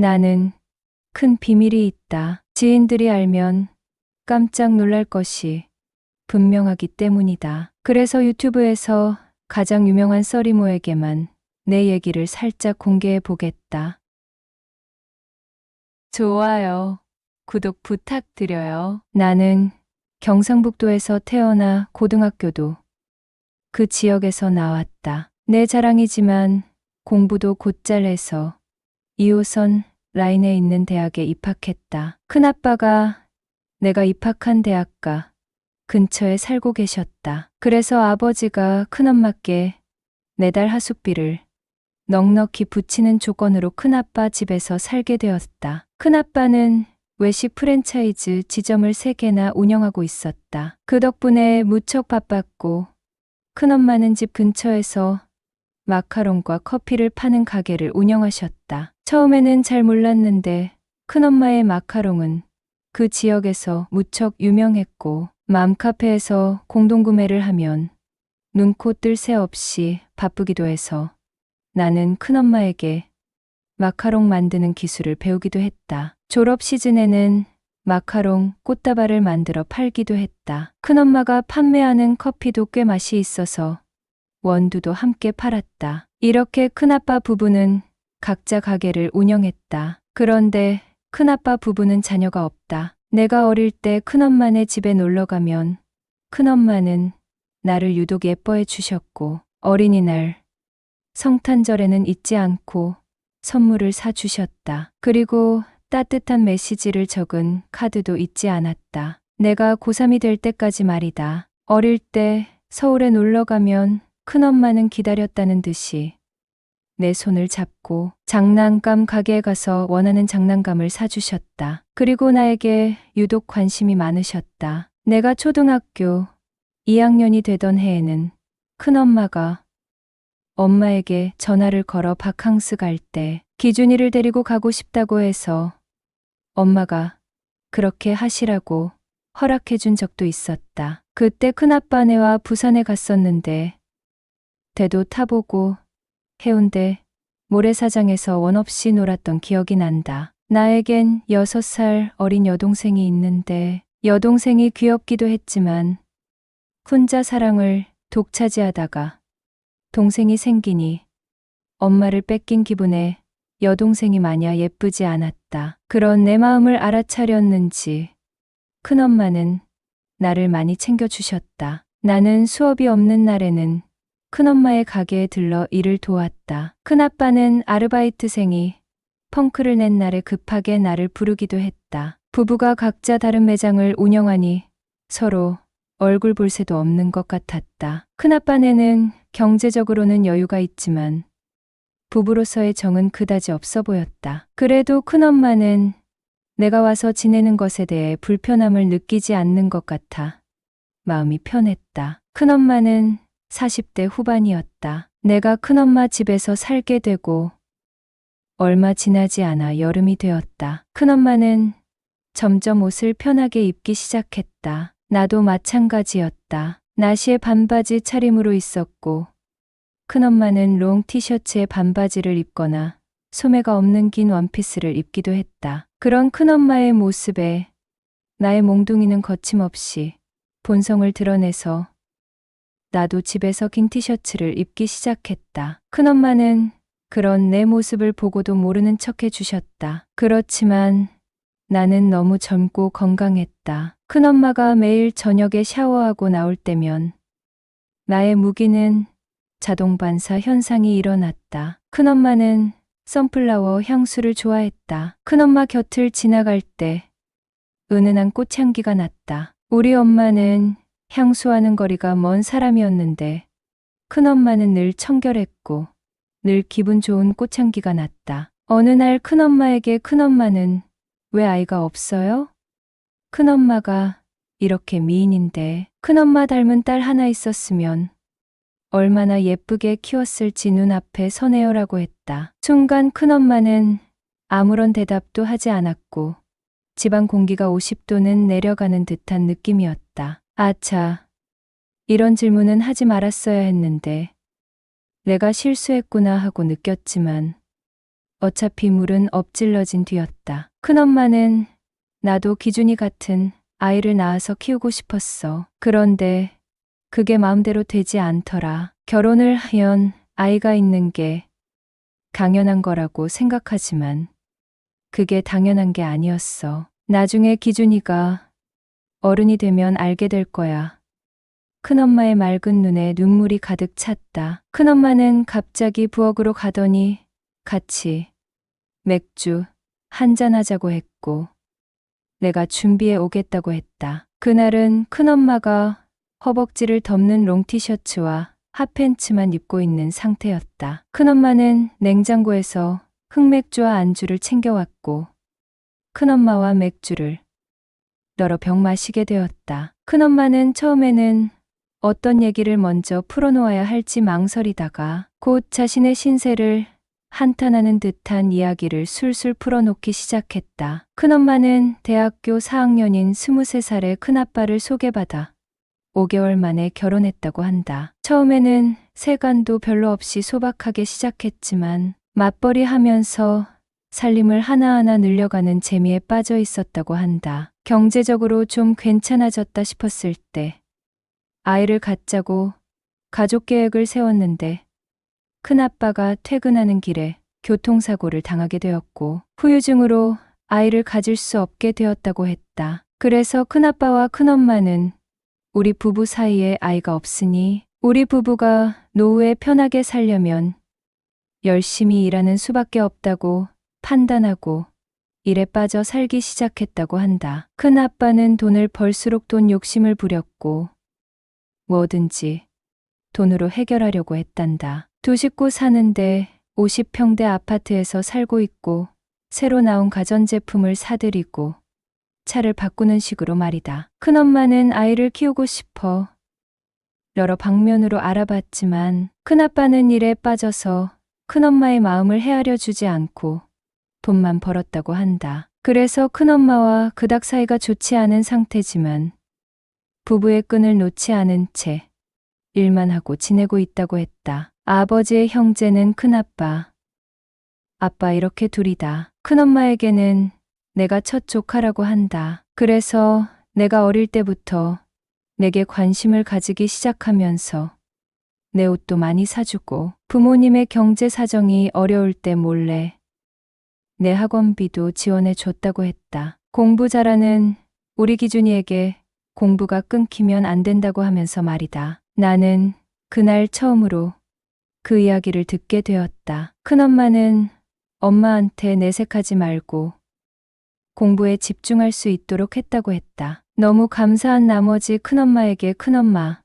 나는 큰 비밀이 있다. 지인들이 알면 깜짝 놀랄 것이 분명하기 때문이다. 그래서 유튜브에서 가장 유명한 써리모에게만 내 얘기를 살짝 공개해 보겠다. 좋아요. 구독 부탁드려요. 나는 경상북도에서 태어나 고등학교도 그 지역에서 나왔다. 내 자랑이지만 공부도 곧잘 해서 2호선 라인에 있는 대학에 입학했다. 큰아빠가 내가 입학한 대학가 근처에 살고 계셨다. 그래서 아버지가 큰엄마께 매달 하숙비를 넉넉히 붙이는 조건으로 큰아빠 집에서 살게 되었다. 큰아빠는 외식 프랜차이즈 지점을 3개나 운영하고 있었다. 그 덕분에 무척 바빴고 큰엄마는 집 근처에서 마카롱과 커피를 파는 가게를 운영하셨다. 처음에는 잘 몰랐는데 큰엄마의 마카롱은 그 지역에서 무척 유명했고 맘카페에서 공동구매를 하면 눈코 뜰 새 없이 바쁘기도 해서 나는 큰엄마에게 마카롱 만드는 기술을 배우기도 했다. 졸업 시즌에는 마카롱 꽃다발을 만들어 팔기도 했다. 큰엄마가 판매하는 커피도 꽤 맛이 있어서 원두도 함께 팔았다. 이렇게 큰아빠 부부는 각자 가게를 운영했다. 그런데 큰아빠 부부는 자녀가 없다. 내가 어릴 때 큰엄마네 집에 놀러 가면 큰엄마는 나를 유독 예뻐해 주셨고 어린이날, 성탄절에는 잊지 않고 선물을 사주셨다. 그리고 따뜻한 메시지를 적은 카드도 잊지 않았다. 내가 고3이 될 때까지 말이다. 어릴 때 서울에 놀러 가면 큰엄마는 기다렸다는 듯이 내 손을 잡고 장난감 가게에 가서 원하는 장난감을 사주셨다. 그리고 나에게 유독 관심이 많으셨다. 내가 초등학교 2학년이 되던 해에는 큰엄마가 엄마에게 전화를 걸어 바캉스 갈 때 기준이를 데리고 가고 싶다고 해서 엄마가 그렇게 하시라고 허락해 준 적도 있었다. 그때 큰아빠네와 부산에 갔었는데 대도 타보고 해운대 모래사장에서 원 없이 놀았던 기억이 난다. 나에겐 여섯 살 어린 여동생이 있는데 여동생이 귀엽기도 했지만 혼자 사랑을 독차지하다가 동생이 생기니 엄마를 뺏긴 기분에 여동생이 마냐 예쁘지 않았다. 그런 내 마음을 알아차렸는지 큰엄마는 나를 많이 챙겨주셨다. 나는 수업이 없는 날에는 큰엄마의 가게에 들러 일을 도왔다. 큰아빠는 아르바이트생이 펑크를 낸 날에 급하게 나를 부르기도 했다. 부부가 각자 다른 매장을 운영하니 서로 얼굴 볼 새도 없는 것 같았다. 큰아빠네는 경제적으로는 여유가 있지만 부부로서의 정은 그다지 없어 보였다. 그래도 큰엄마는 내가 와서 지내는 것에 대해 불편함을 느끼지 않는 것 같아 마음이 편했다. 큰엄마는 40대 후반이었다. 내가 큰엄마 집에서 살게 되고 얼마 지나지 않아 여름이 되었다. 큰엄마는 점점 옷을 편하게 입기 시작했다. 나도 마찬가지였다. 나시의 반바지 차림으로 있었고 큰엄마는 롱 티셔츠에 반바지를 입거나 소매가 없는 긴 원피스를 입기도 했다. 그런 큰엄마의 모습에 나의 몽둥이는 거침없이 본성을 드러내서 나도 집에서 긴 티셔츠를 입기 시작했다. 큰엄마는 그런 내 모습을 보고도 모르는 척 해주셨다. 그렇지만 나는 너무 젊고 건강했다. 큰엄마가 매일 저녁에 샤워하고 나올 때면 나의 무기는 자동 반사 현상이 일어났다. 큰엄마는 선플라워 향수를 좋아했다. 큰엄마 곁을 지나갈 때 은은한 꽃향기가 났다. 우리 엄마는 향수하는 거리가 먼 사람이었는데 큰엄마는 늘 청결했고 늘 기분 좋은 꽃향기가 났다. 어느 날 큰엄마에게 큰엄마는 왜 아이가 없어요? 큰엄마가 이렇게 미인인데 큰엄마 닮은 딸 하나 있었으면 얼마나 예쁘게 키웠을지 눈앞에 서네요라고 했다. 순간 큰엄마는 아무런 대답도 하지 않았고 집안 공기가 50도는 내려가는 듯한 느낌이었다. 아차. 이런 질문은 하지 말았어야 했는데 내가 실수했구나 하고 느꼈지만 어차피 물은 엎질러진 뒤였다. 큰엄마는 나도 기준이 같은 아이를 낳아서 키우고 싶었어. 그런데 그게 마음대로 되지 않더라. 결혼을 하면 아이가 있는 게 당연한 거라고 생각하지만 그게 당연한 게 아니었어. 나중에 기준이가 어른이 되면 알게 될 거야. 큰엄마의 맑은 눈에 눈물이 가득 찼다. 큰엄마는 갑자기 부엌으로 가더니 같이 맥주 한잔 하자고 했고 내가 준비해 오겠다고 했다. 그날은 큰엄마가 허벅지를 덮는 롱티셔츠와 핫팬츠만 입고 있는 상태였다. 큰엄마는 냉장고에서 흑맥주와 안주를 챙겨왔고 큰엄마와 맥주를 여러 병 마시게 되었다. 큰엄마는 처음에는 어떤 얘기를 먼저 풀어놓아야 할지 망설이다가 곧 자신의 신세를 한탄하는 듯한 이야기를 술술 풀어놓기 시작했다. 큰엄마는 대학교 4학년인 23살의 큰아빠를 소개받아 5개월 만에 결혼했다고 한다. 처음에는 세간도 별로 없이 소박하게 시작했지만 맞벌이 하면서 살림을 하나하나 늘려가는 재미에 빠져 있었다고 한다. 경제적으로 좀 괜찮아졌다 싶었을 때 아이를 갖자고 가족 계획을 세웠는데 큰아빠가 퇴근하는 길에 교통사고를 당하게 되었고 후유증으로 아이를 가질 수 없게 되었다고 했다. 그래서 큰아빠와 큰엄마는 우리 부부 사이에 아이가 없으니 우리 부부가 노후에 편하게 살려면 열심히 일하는 수밖에 없다고 판단하고 일에 빠져 살기 시작했다고 한다. 큰 아빠는 돈을 벌수록 돈 욕심을 부렸고 뭐든지 돈으로 해결하려고 했단다. 두 식구 사는데 50평대 아파트에서 살고 있고 새로 나온 가전제품을 사들이고 차를 바꾸는 식으로 말이다. 큰엄마는 아이를 키우고 싶어 여러 방면으로 알아봤지만 큰아빠는 일에 빠져서 큰엄마의 마음을 헤아려 주지 않고 돈만 벌었다고 한다. 그래서 큰엄마와 그닥 사이가 좋지 않은 상태지만 부부의 끈을 놓지 않은 채 일만 하고 지내고 있다고 했다. 아버지의 형제는 큰아빠. 아빠 이렇게 둘이다. 큰엄마에게는 내가 첫 조카라고 한다. 그래서 내가 어릴 때부터 내게 관심을 가지기 시작하면서 내 옷도 많이 사주고 부모님의 경제 사정이 어려울 때 몰래 내 학원비도 지원해 줬다고 했다. 공부 잘하는 우리 기준이에게 공부가 끊기면 안 된다고 하면서 말이다. 나는 그날 처음으로 그 이야기를 듣게 되었다. 큰엄마는 엄마한테 내색하지 말고 공부에 집중할 수 있도록 했다고 했다. 너무 감사한 나머지 큰엄마에게 큰엄마.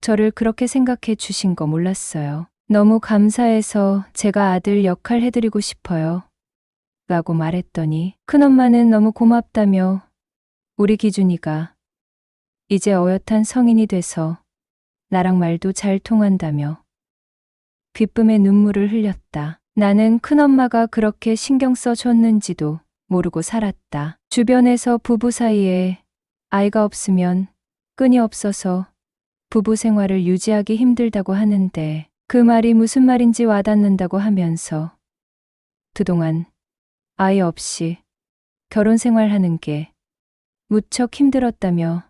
저를 그렇게 생각해 주신 거 몰랐어요. 너무 감사해서 제가 아들 역할 해드리고 싶어요. 라고 말했더니 큰엄마는 너무 고맙다며 우리 기준이가 이제 어엿한 성인이 돼서 나랑 말도 잘 통한다며 기쁨의 눈물을 흘렸다. 나는 큰엄마가 그렇게 신경 써줬는지도 모르고 살았다. 주변에서 부부 사이에 아이가 없으면 끈이 없어서 부부 생활을 유지하기 힘들다고 하는데 그 말이 무슨 말인지 와닿는다고 하면서 그동안 아이 없이 결혼 생활하는 게 무척 힘들었다며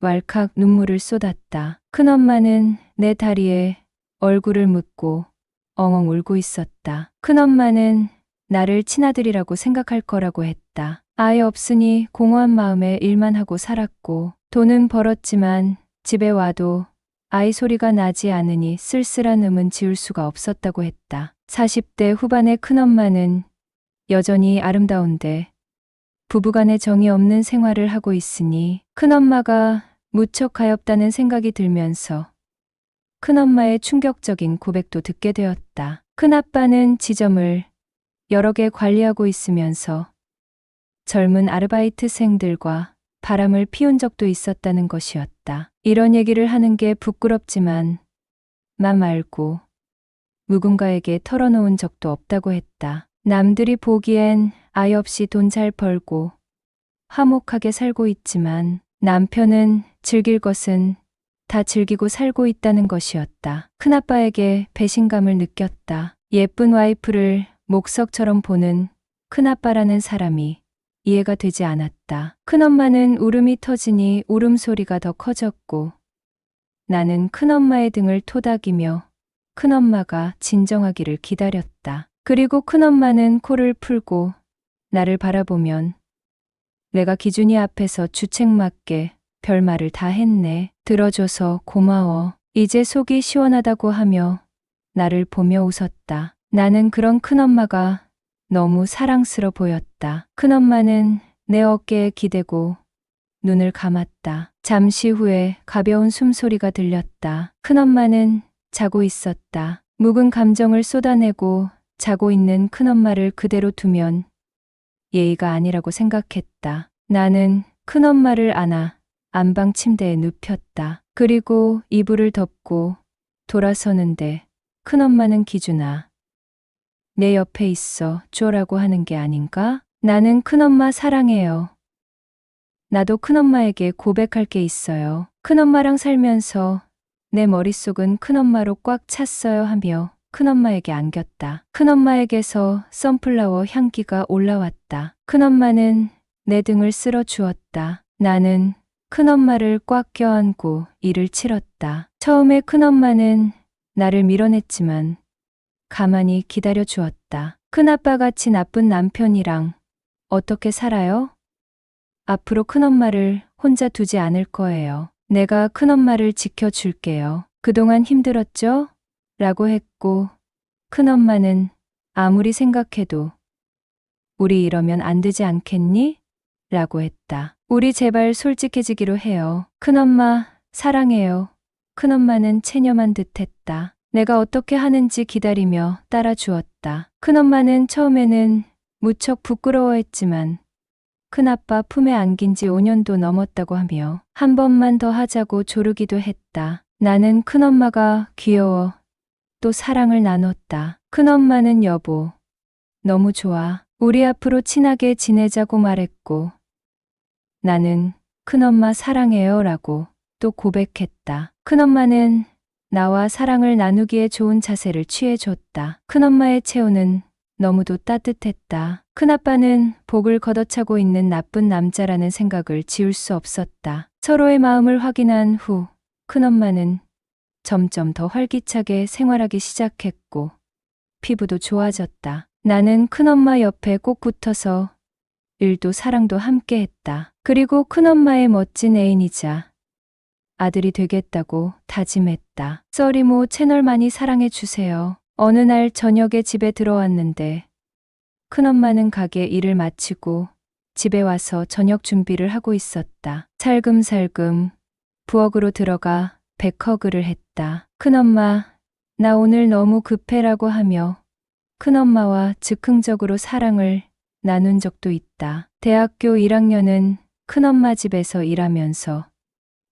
왈칵 눈물을 쏟았다. 큰엄마는 내 다리에 얼굴을 묻고 엉엉 울고 있었다. 큰엄마는 나를 친아들이라고 생각할 거라고 했다. 아이 없으니 공허한 마음에 일만 하고 살았고 돈은 벌었지만 집에 와도 아이 소리가 나지 않으니 쓸쓸한 음은 지울 수가 없었다고 했다. 40대 후반의 큰엄마는 여전히 아름다운데 부부간의 정이 없는 생활을 하고 있으니 큰엄마가 무척 가엽다는 생각이 들면서 큰엄마의 충격적인 고백도 듣게 되었다. 큰아빠는 지점을 여러 개 관리하고 있으면서 젊은 아르바이트생들과 바람을 피운 적도 있었다는 것이었다. 이런 얘기를 하는 게 부끄럽지만 나 말고 누군가에게 털어놓은 적도 없다고 했다. 남들이 보기엔 아이 없이 돈 잘 벌고 화목하게 살고 있지만 남편은 즐길 것은 다 즐기고 살고 있다는 것이었다. 큰아빠에게 배신감을 느꼈다. 예쁜 와이프를 목석처럼 보는 큰아빠라는 사람이 이해가 되지 않았다. 큰엄마는 울음이 터지니 울음소리가 더 커졌고 나는 큰엄마의 등을 토닥이며 큰엄마가 진정하기를 기다렸다. 그리고 큰엄마는 코를 풀고 나를 바라보면 내가 기준이 앞에서 주책맞게 별말을 다 했네. 들어줘서 고마워. 이제 속이 시원하다고 하며 나를 보며 웃었다. 나는 그런 큰엄마가 너무 사랑스러 보였다. 큰엄마는 내 어깨에 기대고 눈을 감았다. 잠시 후에 가벼운 숨소리가 들렸다. 큰엄마는 자고 있었다. 묵은 감정을 쏟아내고 자고 있는 큰엄마를 그대로 두면 예의가 아니라고 생각했다. 나는 큰엄마를 안아 안방 침대에 눕혔다. 그리고 이불을 덮고 돌아서는데 큰엄마는 기준아. 내 옆에 있어 쪼라고 하는 게 아닌가? 나는 큰엄마 사랑해요. 나도 큰엄마에게 고백할 게 있어요. 큰엄마랑 살면서 내 머릿속은 큰엄마로 꽉 찼어요 하며 큰엄마에게 안겼다. 큰엄마에게서 선플라워 향기가 올라왔다. 큰엄마는 내 등을 쓸어 주었다. 나는 큰엄마를 꽉 껴안고 이를 치렀다. 처음에 큰엄마는 나를 밀어냈지만 가만히 기다려 주었다. 큰아빠 같이 나쁜 남편이랑 어떻게 살아요? 앞으로 큰엄마를 혼자 두지 않을 거예요. 내가 큰엄마를 지켜줄게요. 그동안 힘들었죠? 라고 했고, 큰엄마는 아무리 생각해도 우리 이러면 안 되지 않겠니? 라고 했다. 우리 제발 솔직해지기로 해요. 큰엄마, 사랑해요. 큰엄마는 체념한 듯 했다. 내가 어떻게 하는지 기다리며 따라 주었다. 큰엄마는 처음에는 무척 부끄러워했지만 큰아빠 품에 안긴 지 5년도 넘었다고 하며 한 번만 더 하자고 조르기도 했다. 나는 큰엄마가 귀여워 또 사랑을 나눴다. 큰엄마는 여보, 너무 좋아. 우리 앞으로 친하게 지내자고 말했고 나는 큰엄마 사랑해요 라고 또 고백했다. 큰엄마는 나와 사랑을 나누기에 좋은 자세를 취해줬다. 큰엄마의 체온은 너무도 따뜻했다. 큰아빠는 복을 걷어차고 있는 나쁜 남자라는 생각을 지울 수 없었다. 서로의 마음을 확인한 후 큰엄마는 점점 더 활기차게 생활하기 시작했고 피부도 좋아졌다. 나는 큰엄마 옆에 꼭 붙어서 일도 사랑도 함께 했다. 그리고 큰엄마의 멋진 애인이자 아들이 되겠다고 다짐했다. 써리모 채널 많이 사랑해 주세요. 어느 날 저녁에 집에 들어왔는데 큰엄마는 가게 일을 마치고 집에 와서 저녁 준비를 하고 있었다. 살금살금 부엌으로 들어가 백허그를 했다. 큰엄마, 나 오늘 너무 급해라고 하며 큰엄마와 즉흥적으로 사랑을 나눈 적도 있다. 대학교 1학년은 큰엄마 집에서 일하면서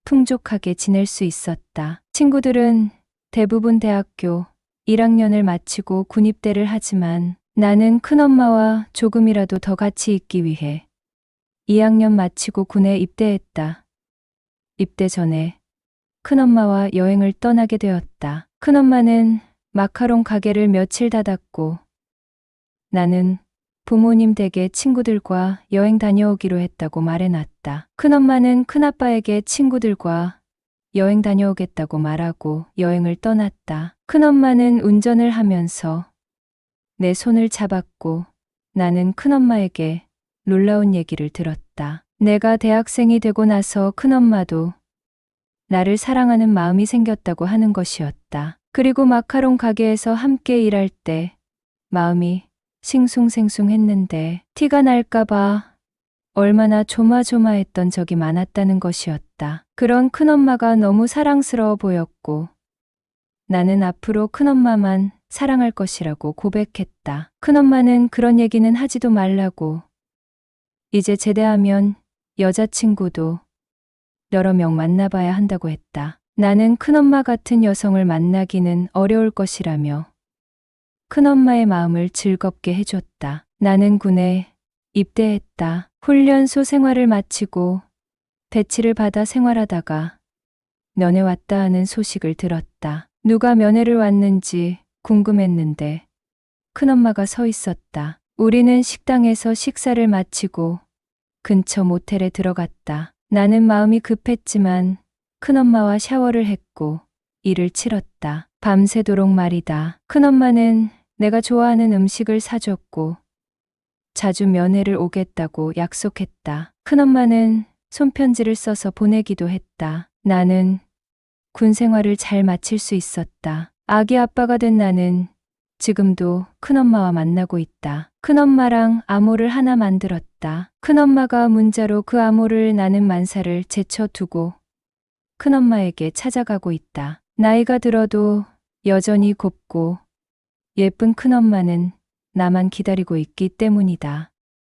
풍족하게 지낼 수 있었다. 친구들은 대부분 대학교 1학년을 마치고 군입대를 하지만 나는 큰엄마와 조금이라도 더 같이 있기 위해 2학년 마치고 군에 입대했다. 입대 전에 큰엄마와 여행을 떠나게 되었다. 큰엄마는 마카롱 가게를 며칠 닫았고 나는 부모님 댁에 친구들과 여행 다녀오기로 했다고 말해놨다. 큰엄마는 큰아빠에게 친구들과 여행 다녀오겠다고 말하고 여행을 떠났다. 큰엄마는 운전을 하면서 내 손을 잡았고 나는 큰엄마에게 놀라운 얘기를 들었다. 내가 대학생이 되고 나서 큰엄마도 나를 사랑하는 마음이 생겼다고 하는 것이었다. 그리고 마카롱 가게에서 함께 일할 때 마음이 싱숭생숭했는데 티가 날까봐 얼마나 조마조마했던 적이 많았다는 것이었다. 그런 큰엄마가 너무 사랑스러워 보였고 나는 앞으로 큰엄마만 사랑할 것이라고 고백했다. 큰엄마는 그런 얘기는 하지도 말라고. 이제 제대하면 여자친구도 여러 명 만나봐야 한다고 했다. 나는 큰엄마 같은 여성을 만나기는 어려울 것이라며 큰엄마의 마음을 즐겁게 해줬다. 나는 군에 입대했다. 훈련소 생활을 마치고 배치를 받아 생활하다가 면회 왔다 하는 소식을 들었다. 누가 면회를 왔는지 궁금했는데 큰엄마가 서 있었다. 우리는 식당에서 식사를 마치고 근처 모텔에 들어갔다. 나는 마음이 급했지만 큰엄마와 샤워를 했고 일을 치렀다. 밤새도록 말이다. 큰엄마는 내가 좋아하는 음식을 사줬고 자주 면회를 오겠다고 약속했다. 큰엄마는 손편지를 써서 보내기도 했다. 나는 군 생활을 잘 마칠 수 있었다. 아기 아빠가 된 나는 지금도 큰엄마와 만나고 있다. 큰엄마랑 암호를 하나 만들었 다. 큰엄마가 문자로 그 암호를 나는 만사를 제쳐두고 큰엄마에게 찾아가고 있다. 나이가 들어도 여전히 곱고 예쁜 큰엄마는 나만 기다리고 있기 때문이다.